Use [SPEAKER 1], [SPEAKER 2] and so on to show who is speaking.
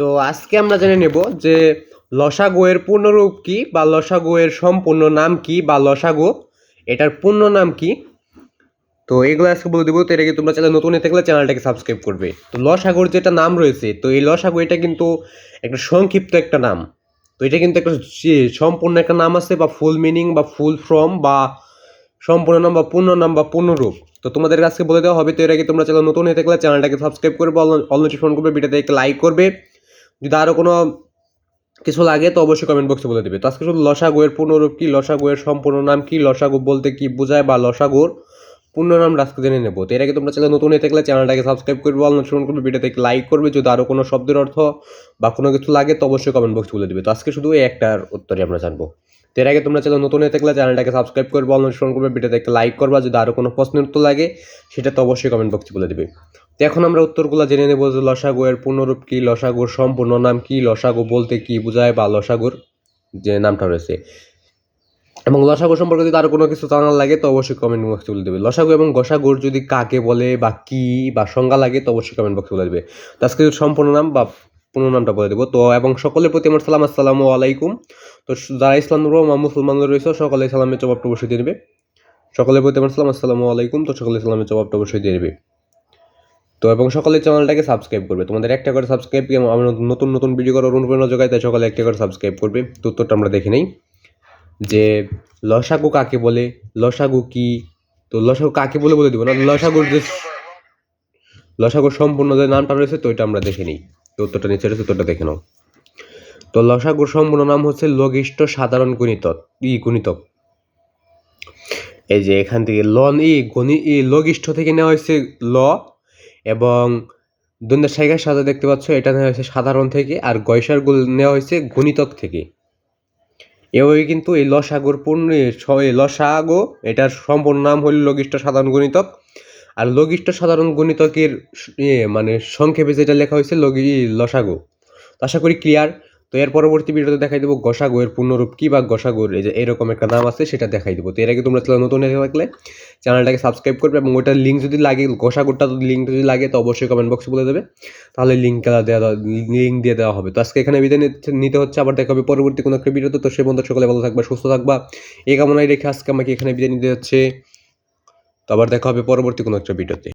[SPEAKER 1] তো আজকে আমরা জেনে নেব যে লসাগু এর পূর্ণরূপ কি বা লসাগু এর সম্পূর্ণ নাম কি বা লসাগু, এটার পূর্ণ নাম কি? তো এগুলো আজকে বলে দেবো, তো এটা কি তোমরা চ্যানেল নতুন থাকলে চ্যানেলটাকে সাবস্ক্রাইব করবে। তো লসাগুর যেটা নাম রয়েছে, তো এই লসাগু এটা কিন্তু একটা সংক্ষিপ্ত একটা নাম। তো এটা কিন্তু একটা সম্পূর্ণ একটা নাম আছে বা ফুল মিনিং বা ফুল ফর্ম বা সম্পূর্ণ নাম বা পূর্ণ নাম বা পূর্ণরূপ। তো তোমাদের আজকে বলে দেওয়া হবে, তো এর আগে তোমরা চ্যানেল নতুন হয়ে থাকলে চ্যানেলটাকে সাবস্ক্রাইব করবে, অল নোটিফিকেশন করবে, ভিডিওতে একটা লাইক করবে। যদি আরও কোনো কিছু লাগে, তো অবশ্যই কমেন্ট বক্সে বলে দেবে। তো আজকে শুধু লসাগু এর পূর্ণরূপ কি, লসাগু এর সম্পূর্ণ নাম কি, লসাগু বলতে কি বোঝায় বা লসাগুর পূর্ণ নাম আজকে জেনে নেব। তো এর আগে তোমরা চ্যানেল নতুন হয়ে থাকলে চ্যানেলটাকে সাবস্ক্রাইব করবে নোটিফিকেশন করবে ভিডিওতে লাইক করবে। যদি আরও কোনো শব্দের অর্থ বা কোনো কিছু লাগে, তো অবশ্যই কমেন্ট বক্সে বলে দেবে। তো আজকে শুধু এই একটার উত্তরই আমরা জানব। এর আগে তোমরা চ্যানেল নতুন হয়ে থাকলে চ্যানেলটাকে সাবস্ক্রাইব করবে নোটিফিকেশন করবে ভিডিওতে লাইক করবা। যদি আরও কোনো প্রশ্নের উত্তর লাগে, সেটা তো অবশ্যই কমেন্ট বক্সে বলে দেবে। তো এখন আমরা উত্তরগুলো জেনে নেব যে লসাগু এর পূর্ণরূপ কি, লসাগুর সম্পূর্ণ নাম কি, লসাগু বলতে কি বোঝায় বা লসাগুর যে নামটা রয়েছে। এবং লসাগু সম্পর্কে যদি আরও কোনো কিছু জানার লাগে তো অবশ্যই কমেন্ট বক্সে বলে দেবে। লসাগু এবং গসাগুর যদি কাকে বলে বা কি বা সংজ্ঞা লাগে তো অবশ্যই কমেন্ট বক্সে বলে দেবে। তো আজকে সম্পূর্ণ নাম বা পূর্ণ নামটা বলে দেবো। তো এবং সকলের প্রতি আমার সালাম, আসসালামু আলাইকুম। তো যারা ইসলাম ধর্ম বা মুসলমান রয়েছে, সকলে সালামের জবাবটা অবশ্যই দিয়ে দেবে সকলের প্রতি আমার সালাম, আসসালামু আলাইকুম। তো সকলে সালামের জবাবটা অবশ্যই দিয়ে দেবে তো এবং সকলে চ্যানেলটাকে সাবস্ক্রাইব করবে। তোমাদের একটা করে সাবস্ক্রাইব আমরা নতুন নতুন ভিডিও করার অনুপ্রেরণা যোগাই, তাই সকালে একটা করে সাবস্ক্রাইব করবে। তো উত্তরটা আমরা দেখে নেই। যে লসাগু কাকে বলে? লসাগু কি? তো লসাগু কাকে বলে বলে দিব না, লসাগুর যে লসাগুর সম্পূর্ণ যে নামটা রয়েছে, তো এটা আমরা দেখে নিই। তো উত্তরটা নিচে রয়েছে, উত্তরটা দেখে নাও। তো লসাগুর সম্পূর্ণ নাম হচ্ছে লঘিষ্ঠ সাধারণ গুণিতক, ই গুণিতক। এই যে এখান থেকে লন ই গণি, ই লঘিষ্ঠ থেকে নেওয়া হয়েছে ল এবং দন্দের সাইগার সাজা দেখতে পাচ্ছ, এটা নেওয়া হয়েছে সাধারণ থেকে, আর গয়সার গুল নেওয়া হয়েছে গণিতক থেকে। এভাবে কিন্তু এই লসাগুর পূর্ণ লসাগো, এটার সম্পূর্ণ নাম হল লঘিষ্ঠ সাধারণ গণিতক আর লঘিষ্ঠ সাধারণ গণিতকের মানে সংক্ষেপে যেটা লেখা হয়েছে লগি লসাগো। আশা করি ক্লিয়ার তো এর পরবর্তী ভিডিওতে দেখাই দেবো গসাগো এর পূর্ণরূপ কী বা গসাগোর, এই যে এরকম একটা নাম আছে, সেটা দেখাই দেবো। তো এর আগে তোমরা চ্যানেল নতুন হয়ে থাকলে চ্যানেলটাকে সাবস্ক্রাইব করবে এবং ওইটার লিঙ্ক যদি লাগে, গসাগোরটা লিঙ্ক যদি লাগে, তো অবশ্যই কমেন্ট বক্সে বলে দেবে। তাহলে লিঙ্ক দেওয়া লিঙ্ক দিয়ে দেওয়া হবে। তো আজকে এখানে বিদায় নিতে হচ্ছে, আবার দেখা হবে পরবর্তী কোনো একটা ভিডিওতে তো। সে বন্ধু সকলে ভালো থাকবা, সুস্থ থাকবা। এই কামনায় রেখে আজকে আমাকে এখানে বিদায় নিতে হচ্ছে। তো আবার দেখা হবে পরবর্তী কোনো একটা ভিডিওতে